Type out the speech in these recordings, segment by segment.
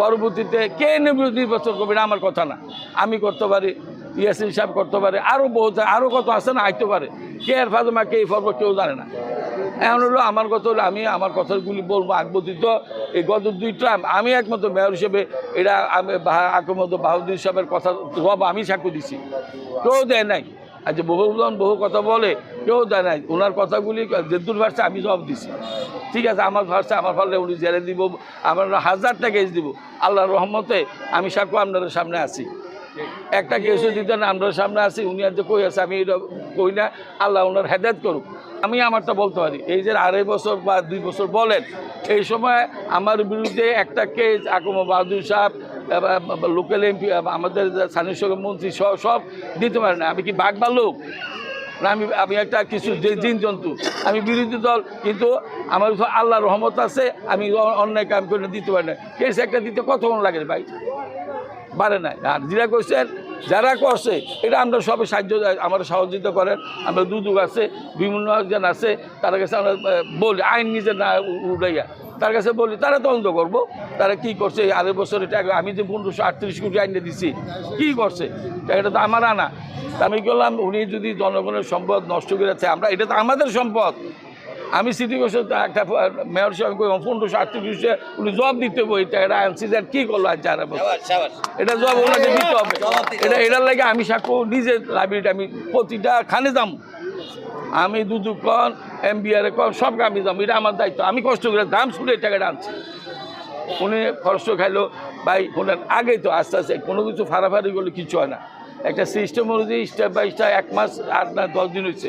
পরবর্তীতে কে নেবে নির্বাচন করবে না আমার কথা না। আমি করতে পারি, ইয়াসিন সাহেব করতে পারে আরও বহুত আরও কত আছে না, আইতে পারে। কে আর ফাজমা কে এই পর্ব কেউ জানে না। এখন হলো আমার কথা হলো, আমি আমার কথাগুলি বলব আকবদিত এই গত দুই দুইটা, আমি একমাত্র মেয়র হিসেবে এটা আমি আকমত বাহাদুর সাহেবের কথা আমি সাক্ষ্য দিছি। কেউ দেয় নাই। আচ্ছা বহুজন বহু কথা বলে, কেউ দেয় নাই। ওনার কথাগুলি যেদুর ভাষা আমি জবাব দিছি। ঠিক আছে, আমার ভাষা আমার ফলে উনি জেলে দিব, আমার হাজারটা কেস দিব। আল্লাহর রহমতে আমি সাক্ষ্য আপনাদের সামনে আছি। একটা কেসও দিতেন আমরা সামনে আছি। উনি আর যে কই আছে, আমি এটা কই না। আল্লাহ ওনার হেদায়ত করুক। আমি আমারটা বলতে পারি। এই যে আড়াই বছর বা দুই বছর বলেন, এই সময় আমার বিরুদ্ধে একটা কেস আকম বাহাদুর সাহেব লোকাল এমপি আমাদের স্থানীয় সরকার মন্ত্রী, সব সব দিতে পারে না। আমি কি বাঘ লোক? না, আমি আমি একটা কিছু জিন জন্তু। আমি বিরোধী দল, কিন্তু আমার আল্লাহ রহমত আছে, আমি অন্যায় কাম করে দিতে পারি না। কেস একটা দিতে কতক্ষণ লাগে ভাই? পারে না আর যেটা করছেন যারা করছে, এটা আমরা সবাই সাহায্য আমার সহযোগিতা করেন। আমরা দুদুক আছে, বিভিন্ন একজন আছে, তার কাছে আমরা বলি, আইন নিজে না উ- উড়াইয়া তার কাছে বলি, তারা তদন্ত করব। তারা কি করছে আড়াই বছরের টাকা আমি যে পনেরোশো আটত্রিশ কোটি আইনে দিছি, কি করছে? টাকাটা তো আমার আনা। আমি বললাম, উনি যদি জনগণের সম্পদ নষ্ট করেছে, আমরা এটা তো আমাদের সম্পদ। আমি সিটি করছে একটা মেয়র সাহেব পনেরোশো আটত্রিশে উনি জবাব দিতে বই টাকাটা আনছি যে কি করল আজ বছর এটা জবাব ওনাকে দিতে হবে। এটা এটার লাগে আমি সাক্ষ্য নিজে লাইব্রেরিটা আমি প্রতিটা খানে দাম আমি দুদু কন এম বিআর কন সব আমি দাম এটা আমার দায়িত্ব। আমি কষ্ট করে দাম শুনে এই টাকাটা আনছি। উনি খরচ খাইলো। ভাই ওনার আগেই তো আস্তে আস্তে কোনো কিছু ফাড়াফাড়ি করলে কিছু হয় না। একটা সিস্টেম অনুযায়ী স্টেপ বাই স্টেপ এক মাস আট না দশ দিন হয়েছে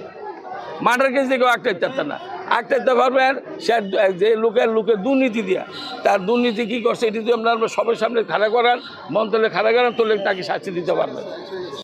মার্ডার কেস দেখেও একটা পারতেন না। আটকাইতে পারবেন। সে যে লোকের লোকের দুর্নীতি দেওয়া তার দুর্নীতি কী করছে, এটি যদি আপনার সবার সামনে খাড়া করান মন্ত্রণালয়ে খাড়া করান, তাহলে তাকে শাস্তি দিতে পারবেন।